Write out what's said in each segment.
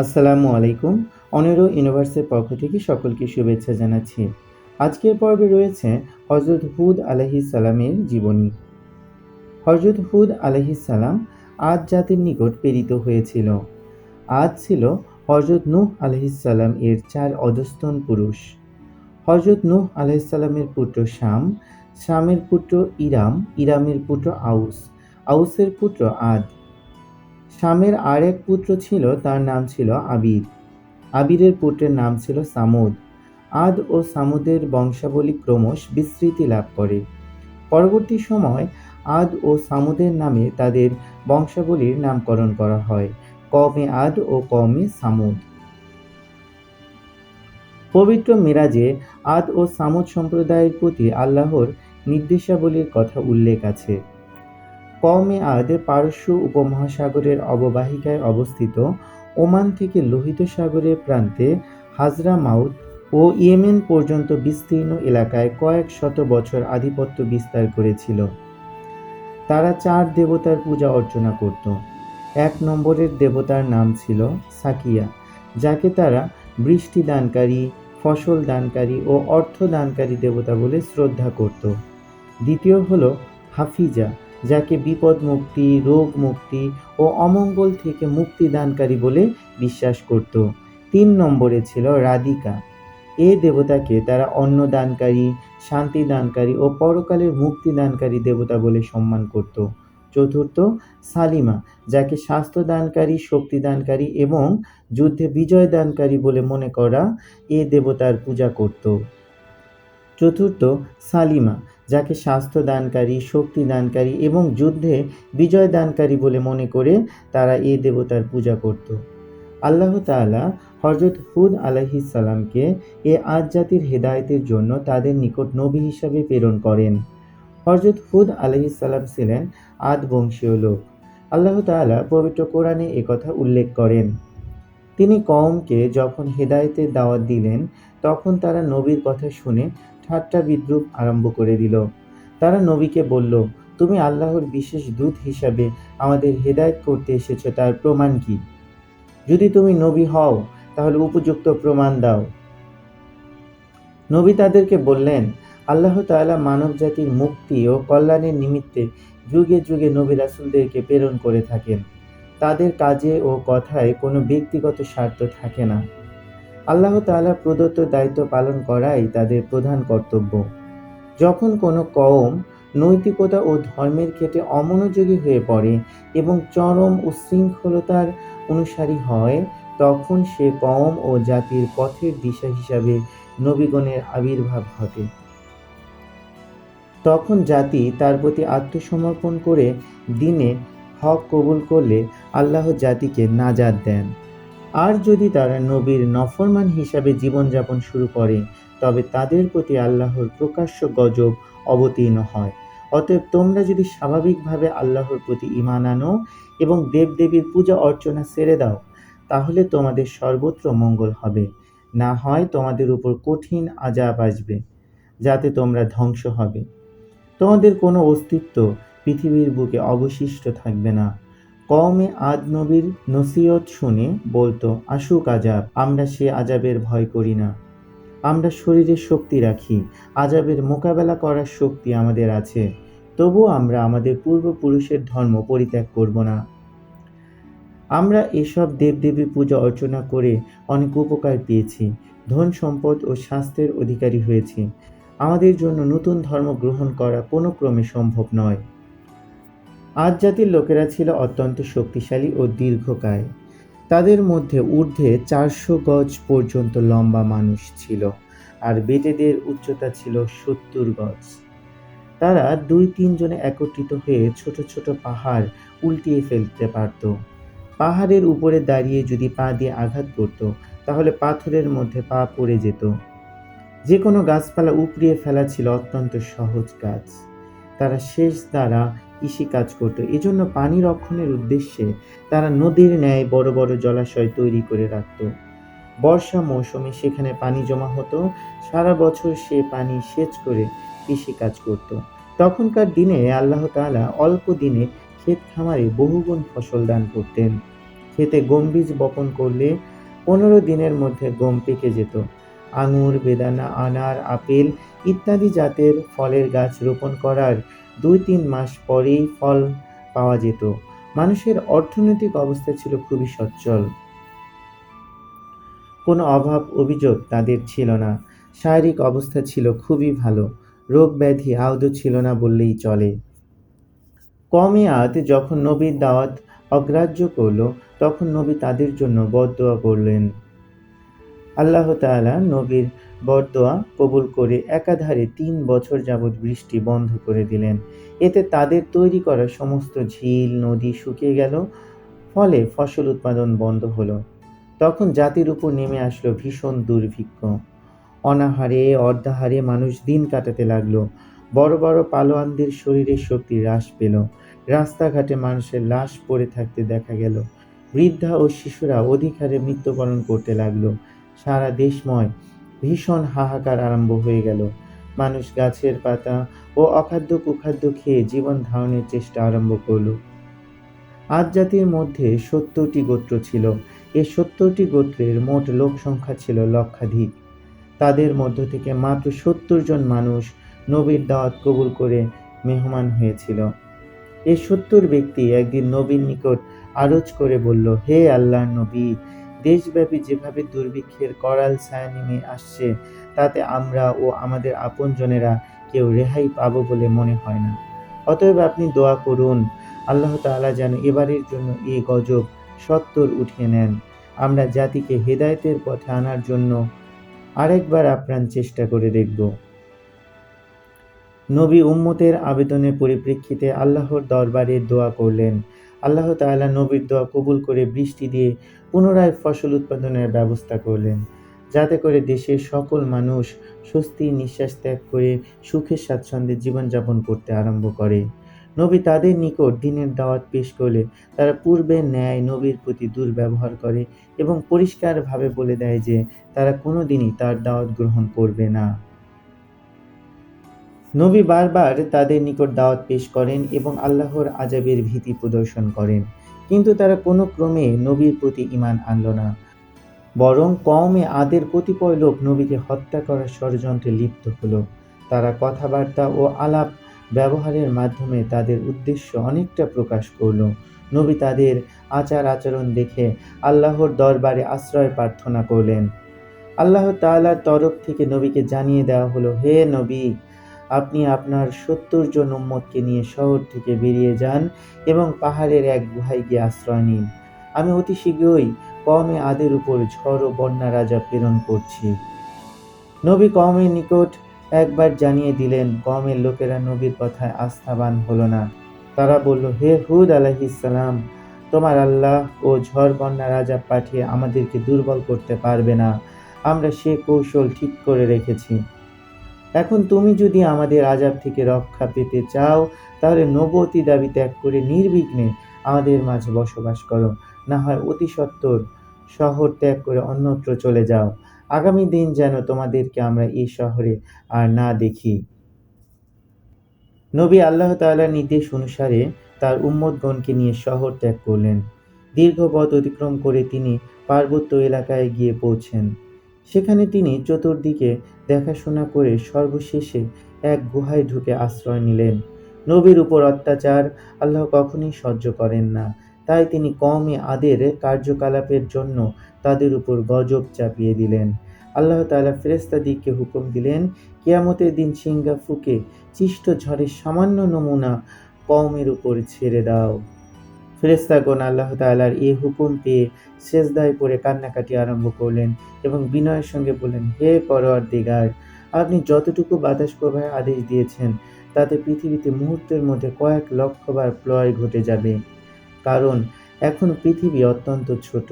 আসসালামু আলাইকুম। অনেরো ইউনিভার্সের পক্ষ থেকে সকলকে শুভেচ্ছা জানাচ্ছি। আজকের পর্বে রয়েছে হজরত হুদ আলহিস সালামের জীবনী। হজরত হুদ আলহিস সালাম আজ জাতির নিকট প্রেরিত হয়েছিল। আজ ছিল হজরত নূহ আলহিস সালাম এর চার অধস্তন পুরুষ। হজরত নূহ আলহিস সালামের পুত্র শাম, শামের পুত্র ইরাম, ইরামের পুত্র আউস। আউসের পুত্র আদ। শামের আরেক পুত্র ছিল, তার নাম ছিল আবির। আবিরের পুত্রের নাম ছিল সামুদ। আদ ও সামুদের বংশাবলী ক্রমশ বিস্তৃতি লাভ করে। পরবর্তী সময় আদ ও সামুদের নামে তাদের বংশাবলীর নামকরণ করা হয় কমে আদ ও কমে সামুদ। পবিত্র মিরাজে আদ ও সামুদ সম্প্রদায়ের প্রতি আল্লাহর নির্দেশাবলীর কথা উল্লেখ আছে। কওমে আদ পারস্য উপমহাসাগরের অববাহিকায় অবস্থিত ওমান থেকে লোহিত সাগরের প্রান্তে হাজরা মাউদ ও ইয়েমেন পর্যন্ত বিস্তীর্ণ এলাকায় কয়েক শত বছর আধিপত্য বিস্তার করেছিল। তারা চার দেবতার পূজা অর্চনা করত। এক নম্বরের দেবতার নাম ছিল সাকিয়া, যাকে তারা বৃষ্টি দানকারী, ফসল দানকারী ও অর্থ দানকারী দেবতা বলে শ্রদ্ধা করত। দ্বিতীয় হলো হাফিজা যাকে বিপদ মুক্তি, রোগ মুক্তি ও অমঙ্গল থেকে মুক্তি দানকারী বলে বিশ্বাস করত। তিন নম্বরে ছিল রাধিকা। এ দেবতাকে তারা অন্ন দানকারী, শান্তি দানকারী ও পরকালের মুক্তি দানকারী দেবতা বলে সম্মান করত। চতুর্থ, সালিমা, যাকে স্বাস্থ্য দানকারী, শক্তি দানকারী এবং যুদ্ধে বিজয় দানকারী বলে মনে করা এ দেবতার পূজা করত। চতুর্থ, সালিমা যাকে স্বাস্থ্য দানকারী, শক্তি দানকারী এবং যুদ্ধে বিজয় দানকারী বলে মনে করে তারা এ দেবতার পূজা করত। আল্লাহ তাআলা হজরত হুদ আলাইহিস সালামকে এ আজ জাতির হেদায়েতের জন্য তাদের নিকট নবী হিসাবে প্রেরণ করেন। হজরত হুদ আলাইহিস সালাম ছিলেন আদ বংশীয় লোক। আল্লাহ তাআলা পবিত্র কোরআনে একথা উল্লেখ করেন। তিনি কওমকে যখন হেদায়তের দাওয়াত দিলেন, তখন তারা নবীর কথা শুনে ঠাট্টা বিদ্রুপ আরম্ভ করে দিল। তারা নবীকে বলল, তুমি আল্লাহর বিশেষ দূত হিসাবে আমাদের হেদায়ত করতে এসেছ, তার প্রমাণ কি? যদি তুমি নবী হও, তাহলে উপযুক্ত প্রমাণ দাও। নবী তাদেরকে বললেন, আল্লাহ তাআলা মানব জাতির মুক্তি ও কল্যাণের নিমিত্তে যুগে যুগে নবী রাসুলদেরকে প্রেরণ করে থাকেন। তাদের কাজে ও কথায় কোনো ব্যক্তিগত স্বার্থ থাকে না। আল্লাহ তাআলা প্রদত্ত দায়িত্ব পালন করাই তাদের প্রধান কর্তব্য। যখন কোনো কওম নৈতিকতা ও ধর্মের ক্ষেত্রে অমনোযোগী হয়ে পড়ে এবং চরম উশৃঙ্খলতার অনুসারী হয়, তখন সে কওম ও জাতির পথের দিশা হিসাবে নবীগণের আবির্ভাব ঘটে। তখন জাতি তার প্রতি আত্মসমর্পণ করে দিনে হক কবুল করলে আল্লাহ জাতিকে নাজাদ দেন। আর যদি তারা নবীর নফরমান হিসাবে জীবনযাপন শুরু করে, তবে তাদের প্রতি আল্লাহর প্রকাশ্য গজব অবতীর্ণ হয়। অতএব তোমরা যদি স্বাভাবিকভাবে আল্লাহর প্রতি ইমান আনো এবং দেবদেবীর পূজা অর্চনা ছেড়ে দাও, তাহলে তোমাদের সর্বত্র মঙ্গল হবে। না হয় তোমাদের উপর কঠিন আজাব আসবে, যাতে তোমরা ধ্বংস হবে। তোমাদের কোনো অস্তিত্ব পৃথিবীর বুকে অবশিষ্ট থাকবে না। কওমে আদ নবীর নসিহত শুনে বলতো, আসুক আজাব, আমরা সে আজাবের ভয় করি না। আমরা শরীরে শক্তি রাখি, আজাবের মোকাবেলা করার শক্তি আমাদের আছে। তবুও আমরা আমাদের পূর্বপুরুষের ধর্ম পরিত্যাগ করব না। আমরা এসব দেবদেবী পূজা অর্চনা করে অনেক উপকার পেয়েছি, ধন সম্পদ ও স্বাস্থ্যের অধিকারী হয়েছি। আমাদের জন্য নতুন ধর্ম গ্রহণ করা কোনো ক্রমে সম্ভব নয়। আজ জাতির লোকেরা ছিল অত্যন্ত শক্তিশালী ও দীর্ঘকায়। তাদের মধ্যে ঊর্ধ্বে চারশো গজ পর্যন্ত লম্বা মানুষ ছিল আর বেটেদের উচ্চতা ছিল সত্তর গজ। তারা দুই তিনজনে একত্রিত হয়ে ছোট ছোট পাহাড় উল্টিয়ে ফেলতে পারত। পাহাড়ের উপরে দাঁড়িয়ে যদি পা দিয়ে আঘাত করত, তাহলে পাথরের মধ্যে পা পড়ে যেত। যে কোনো গাছপালা উপড়িয়ে ফেলা ছিল অত্যন্ত সহজ কাজ। তারা শেষ দ্বারা কৃষিকাজ করত। এজন্য পানি রক্ষণের উদ্দেশ্যে তারা নদীর ন্যায় বড় বড় জলাশয় তৈরি করে রাখত। বর্ষা মৌসুমে সেখানে পানি জমা হতো। সারা বছর সে পানি সেচ করে কৃষিকাজ করত। তখনকার দিনে আল্লাহ তাআলা অল্প দিনে ক্ষেত খামারে বহুগুণ ফসল দান করতেন। খেতে গম বীজ বপন করলে পনেরো দিনের মধ্যে গম পেকে যেত। আঙুর, বেদানা, আনার, আপেল ইত্যাদি জাতের ফলের গাছ রোপণ করার দুই তিন মাস পরেই ফল পাওয়া যেত। মানুষের অর্থনৈতিক অবস্থা ছিল খুবই সচ্ছল। কোনো অভাব, অভিযোগ তাদের ছিল না। শারীরিক অবস্থা ছিল খুবই ভালো। রোগ ব্যাধি আদৌ ছিল না বললেই চলে। কমিয়াত যখন নবীর দাওয়াত অগ্রাহ্য করল, তখন নবী তাদের জন্য বদদোয়া করলেন। আল্লাহ তাআলা নবীর বরদোয়া কবুল করে একাধারে তিন বছর যাবৎ বৃষ্টি বন্ধ করে দিলেন। এতে তাদের তৈরি করা সমস্ত ঝিল, নদী শুকিয়ে গেল, ফলে ফসল উৎপাদন বন্ধ হলো। তখন জাতির উপর নেমে আসলো ভীষণ দুর্ভিক্ষ। অনাহারে, অর্ধাহারে মানুষ দিন কাটাতে লাগল। বড় বড় পালোয়ানদের শরীরের শক্তি হ্রাস পেল। রাস্তাঘাটে মানুষের লাশ পড়ে থাকতে দেখা গেল। বৃদ্ধা ও শিশুরা অধিকারে মৃত্যুবরণ করতে লাগল। সারা দেশময়। ভীষণ হাহাকার আরম্ভ হয়ে গেল। মানুষ গাছের পাতা ও অখাদ্য কুখাদ্য খেয়ে জীবন ধারণের চেষ্টা আরম্ভ করল। আজ জাতির মধ্যে সত্তরটি গোত্র ছিল। এ সত্তরটি গোত্রের মোট লোক সংখ্যা ছিল লক্ষাধিক। তাদের মধ্য থেকে মাত্র সত্তর জন মানুষ নবীর দাওয়াত কবুল করে মেহমান হয়েছিল। এই সত্তর ব্যক্তি একদিন নবীর নিকট আরজ করে বলল, হে আল্লাহর নবী দেশব্যাপী যেভাবে দুর্ভিক্ষের করাল ছায়া নেমে আসছে, তাতে আমরা ও আমাদের আপনজনেরা কেউ রেহাই পাবো বলে মনে হয় না। অতএব আপনি দোয়া করুন, আল্লাহ তাআলা যেন এবারের জন্য এই গজব সত্তর উঠিয়ে নেন। আমরা জাতিকে হেদায়েতের পথে আনার জন্য আরেকবার আপ্রাণ চেষ্টা করে দেখব। নবী উম্মতের আবেদনের পরিপ্রেক্ষিতে আল্লাহর দরবারে দোয়া করলেন আল্লাহ তাআলা নবীর দোয়া কবুল করে বৃষ্টি দিয়ে পুনরায় ফসল উৎপাদনের ব্যবস্থা করলেন। যাতে করে দেশের সকল মানুষ স্বস্তির নিঃশ্বাস ত্যাগ করে সুখের স্বাচ্ছন্দ্যে জীবনযাপন করতে আরম্ভ করে। নবী তাদের নিকট দিনের দাওয়াত পেশ করলে তারা পূর্বের ন্যায় নবীর প্রতি দুর্ব্যবহার করে এবং পরিষ্কারভাবে বলে দেয় যে তারা কোনোদিনই তার দাওয়াত গ্রহণ করবে না। নবী বারবার তাদের নিকট দাওয়াত পেশ করেন এবং আল্লাহর আজাবের ভীতি প্রদর্শন করেন। কিন্তু তারা কোনো ক্রমে নবীর প্রতি ঈমান আনল না। বরং কওমে আদের কতিপয় লোক নবীকে হত্যা করার ষড়যন্ত্রে লিপ্ত হলো। তারা কথাবার্তা ও আলাপ ব্যবহারের মাধ্যমে তাদের উদ্দেশ্য অনেকটা প্রকাশ করল। নবী তাদের আচার আচরণ দেখে আল্লাহর দরবারে আশ্রয় প্রার্থনা করলেন। আল্লাহ তাআলার তরফ থেকে নবীকে জানিয়ে দেওয়া হলো, হে নবী আপনি আপনার সত্তর জন উম্মতকে নিয়ে শহর থেকে বেরিয়ে যান এবং পাহাড়ের এক গুহায় গিয়ে আশ্রয় নিন। আমি অতি শীঘ্রই কমে আদের উপর ঝড় ও বন্যা রাজা প্রেরণ করছি। নবী কমের নিকট একবার জানিয়ে দিলেন কমের লোকেরা নবীর কথায় আস্থাবান হলো না। তারা বলল, হে হুদ আলাইহিসসালাম তোমার আল্লাহ ও ঝড় বন্যা রাজা পাঠিয়ে আমাদেরকে দুর্বল করতে পারবে না। আমরা সে কৌশল ঠিক করে রেখেছি। এখন তুমি যদি আমাদের আজাব থেকে রক্ষা পেতে চাও, তাহলে নবতী দাবি ত্যাগ করে নির্বিঘ্নে আমাদের মাঝে বসবাস করো। না হয় অতি সত্বর শহর ত্যাগ করে অন্যত্র চলে যাও। আগামী দিন যেন তোমাদেরকে আমরা এই শহরে আর না দেখি। নবী আল্লাহ তাআলার নির্দেশ অনুসারে তার উম্মতগণকে নিয়ে শহর ত্যাগ করলেন। দীর্ঘ পথ অতিক্রম করে তিনি পার্বত্য এলাকায় গিয়ে পৌঁছেন। সেখানে তিনি চতুর্দিকে দেখাশোনা করে সর্বশেষে এক গুহায় ঢুকে আশ্রয় নিলেন। নবীর উপর অত্যাচার আল্লাহ কখনোই সহ্য করেন না। তাই তিনি কমে আদের কার্যকলাপের জন্য তাদের উপর গজব চাপিয়ে দিলেন। আল্লাহ তাআলা ফেরেশতাদিগকে হুকুম দিলেন, কিয়ামতের দিন সিংহা ফুকে চিষ্ট ঝড়ের সামান্য নমুনা কওমের উপর ছেড়ে দাও। ফেরেশতাগণ আল্লাহ তাআলার এই হুকুম পেয়ে সেজদায় পড়ে কান্নাকাটি আরম্ভ করলেন এবং বিনয়ের সঙ্গে বললেন, হে পরওয়ারদিগার আপনি যতটুকু বাতাস প্রবাহের আদেশ দিয়েছেন, তাতে পৃথিবীতে মুহূর্তের মধ্যে কয়েক লক্ষবার প্লয় ঘটে যাবে। কারণ এখন পৃথিবী অত্যন্ত ছোট।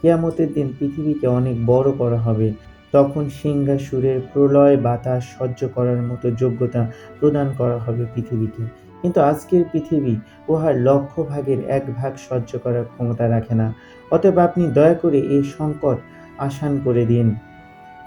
কিয়ামতের দিন পৃথিবীকে অনেক বড় করা হবে। তখন সিংহাসুরের প্রলয় বাতাস সহ্য করার মতো যোগ্যতা প্রদান করা হবে পৃথিবীকে। কিন্তু আজকের পৃথিবী উহার লক্ষ ভাগের এক ভাগ সহ্য করার ক্ষমতা রাখে না। অতএব আপনি দয়া করে এই সংকট আসান করে দিন।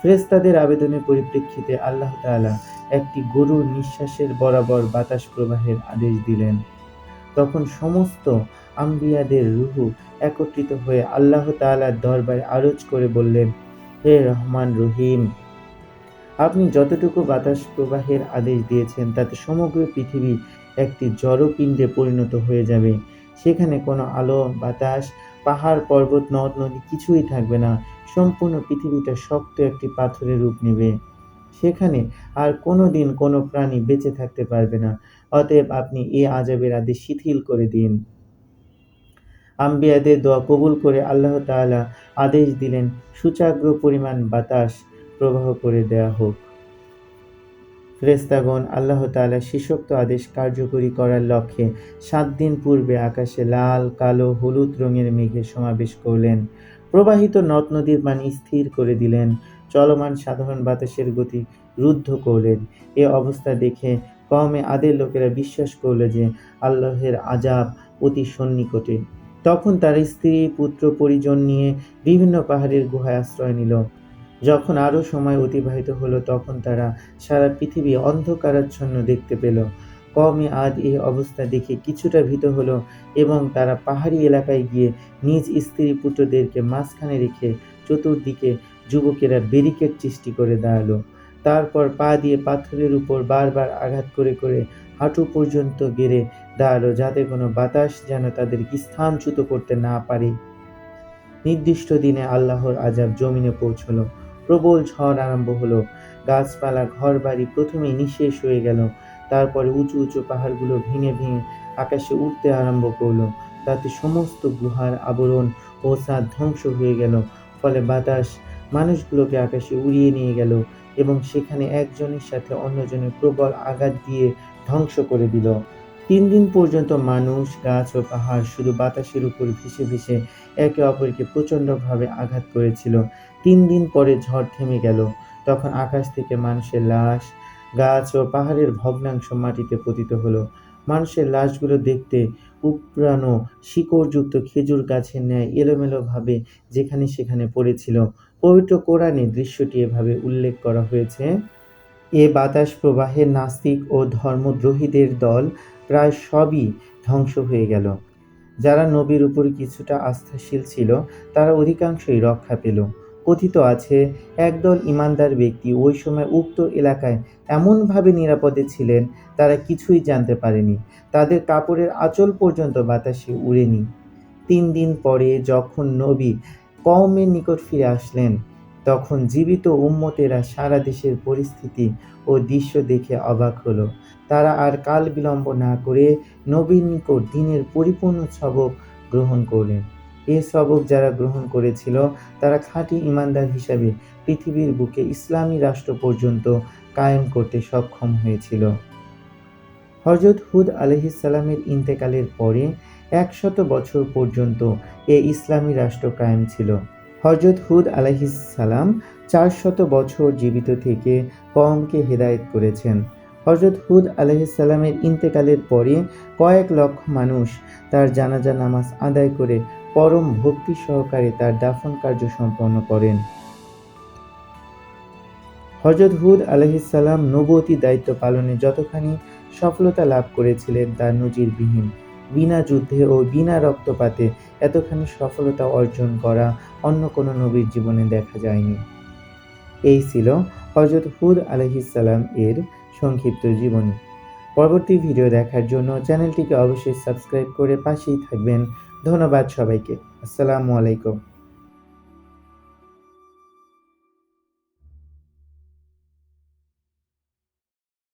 ফ্রেস্তাদের আবেদনের পরিপ্রেক্ষিতে আল্লাহ তাআলা একটি গরুর নিঃশ্বাসের বরাবর বাতাস প্রবাহের আদেশ দিলেন। তখন সমস্ত আম্বিয়াদের রুহু একত্রিত হয়ে আল্লাহ তাআলার দরবারে আরজ করে বললেন, হে রহমান রহিম আপনি যতটুকু বাতাস প্রবাহের আদেশ দিয়েছেন, তাতে সমগ্র পৃথিবী একটি জড়পিণ্ডে পরিণত হয়ে যাবে। সেখানে কোনো আলো, বাতাস, পাহাড়, পর্বত, নদ, নদী কিছুই থাকবে না। সম্পূর্ণ পৃথিবীটা শক্ত একটি পাথরের রূপ নেবে। সেখানে আর কোনো দিন কোনো প্রাণী বেঁচে থাকতে পারবে না। অতএব আপনি এ আজাবের আদেশ শিথিল করে দিন। আম্বিয়াদের দোয়া কবুল করে আল্লাহ তাআলা আদেশ দিলেন, সুচাগ্র পরিমাণ বাতাস প্রবাহ করে দেয়া হোক। ফেরেস্তাগণ আল্লাহ তাআলা শীর্ষোক্ত আদেশ কার্যকরী করার লক্ষ্যে সাত দিন পূর্বে আকাশে লাল, কালো, হলুদ রঙের মেঘের সমাবেশ করলেন। প্রবাহিত নদ নদীর পানি স্থির করে দিলেন। চলমান সাধারণ বাতাসের গতি রুদ্ধ করলেন। এ অবস্থা দেখে কমে আদের লোকেরা বিশ্বাস করল যে আল্লাহের আজাব অতি সন্নিকটে। তখন তার স্ত্রী, পুত্র, পরিজন নিয়ে বিভিন্ন পাহাড়ের গুহায় আশ্রয় নিল। যখন আরও সময় অতিবাহিত হলো, তখন তারা সারা পৃথিবী অন্ধকারাচ্ছন্ন দেখতে পেল। কমে আদ এই অবস্থা দেখে কিছুটা ভীত হলো এবং তারা পাহাড়ি এলাকায় গিয়ে নিজ স্ত্রী পুত্রদেরকে মাঝখানে রেখে চতুর্দিকে যুবকেরা ব্যারিকেড সৃষ্টি করে দাঁড়াল। তারপর পা দিয়ে পাথরের উপর বারবার আঘাত করে করে হাঁটু পর্যন্ত গেড়ে দাঁড়াল, যাতে কোনো বাতাস যেন তাদেরকে স্থানচ্যুত করতে না পারে। নির্দিষ্ট দিনে আল্লাহর আজাব জমিনে পৌঁছলো। প্রবল ঝড় আরম্ভ হলো। গাছপালা, ঘরবাড়ি প্রথমে নিঃশেষ হয়ে গেল। তারপরে উঁচু উঁচু পাহাড়গুলো ভেঙে ভেঙে আকাশে উঠতে আরম্ভ করল। তাতে সমস্ত গুহার আবরণ ও সাদ ধ্বংস হয়ে গেল। ফলে বাতাস মানুষগুলোকে আকাশে উড়িয়ে নিয়ে গেল এবং সেখানে একজনের সাথে অন্যজনের প্রবল আঘাত দিয়ে ধ্বংস করে দিল। তিন দিন পর্যন্ত মানুষ, গাছ ও পাহাড় শুধু বাতাসের উপর ভেসে ভেসে একে অপরকে প্রচণ্ডভাবে আঘাত করেছিল। তিন দিন পরে ঝড় থেমে গেল। তখন আকাশ থেকে মানুষের লাশ, গাছ ও পাহাড়ের ভগ্নাংশ মাটিতে পতিত হলো। মানুষের লাশগুলো দেখতে উপড়ানো শিকড়যুক্ত খেজুর গাছের ন্যায় এলোমেলোভাবে যেখানে সেখানে পড়েছিল। পবিত্র কোরআনে দৃশ্যটি এভাবে উল্লেখ করা হয়েছে, এ বাতাস প্রবাহে নাস্তিক ও ধর্মদ্রোহীদের দল প্রায় সবই ধ্বংস হয়ে গেল। যারা নবীর উপর কিছুটা আস্থাশীল ছিল, তারা অধিকাংশই রক্ষা পেল। কথিত আছে, একদল ইমানদার ব্যক্তি ওই সময় উক্ত এলাকায় এমনভাবে নিরাপদে ছিলেন, তারা কিছুই জানতে পারেনি। তাদের কাপড়ের আঁচল পর্যন্ত বাতাসে উড়েনি। তিন দিন পরে যখন নবী কওমের নিকট ফিরে আসলেন, তখন জীবিত উম্মতেরা সারা দেশের পরিস্থিতি ও দৃশ্য দেখে অবাক হলো। তারা আর কাল বিলম্ব না করে নবীর নিকট দিনের পরিপূর্ণ সবক গ্রহণ করলেন। এ সবক যারা গ্রহণ করেছিল, তারা খাঁটি ইমানদার হিসাবে পৃথিবীর বুকে ইসলামী রাষ্ট্র পর্যন্ত কায়েম করতে সক্ষম হয়েছিল। হজরত হুদ আলহিসাল্লামের ইন্তেকালের পরে একশত বছর পর্যন্ত এ ইসলামী রাষ্ট্র কায়েম ছিল। হজরত হুদ আলাইহিসাল্লাম চারশত বছর জীবিত থেকে কমকে হেদায়েত করেছেন। হজরত হুদ আলাইহিসাল্লামের ইন্তেকালের পরে কয়েক লক্ষ মানুষ তার জানাজা নামাজ আদায় করে পরম ভক্তি সহকারে তার দাফন কার্য সম্পন্ন করেন। হজরত হুদ আলহিসাল্লাম নবতী দায়িত্ব পালনে যতখানি সফলতা লাভ করেছিলেন তা নজিরবিহীন। বিনা যুদ্ধে ও বিনা রক্তপাতে এতখানি সফলতা অর্জন করা অন্য কোনো নবীর জীবনে দেখা যায়নি। এই ছিল হজরত হুদ আলহিসাল্লাম এর সংক্ষিপ্ত জীবনী। পরবর্তী ভিডিও দেখার জন্য চ্যানেলটিকে অবশ্যই সাবস্ক্রাইব করে পাশেই থাকবেন। ধন্যবাদ সবাইকে। আসসালামু আলাইকুম।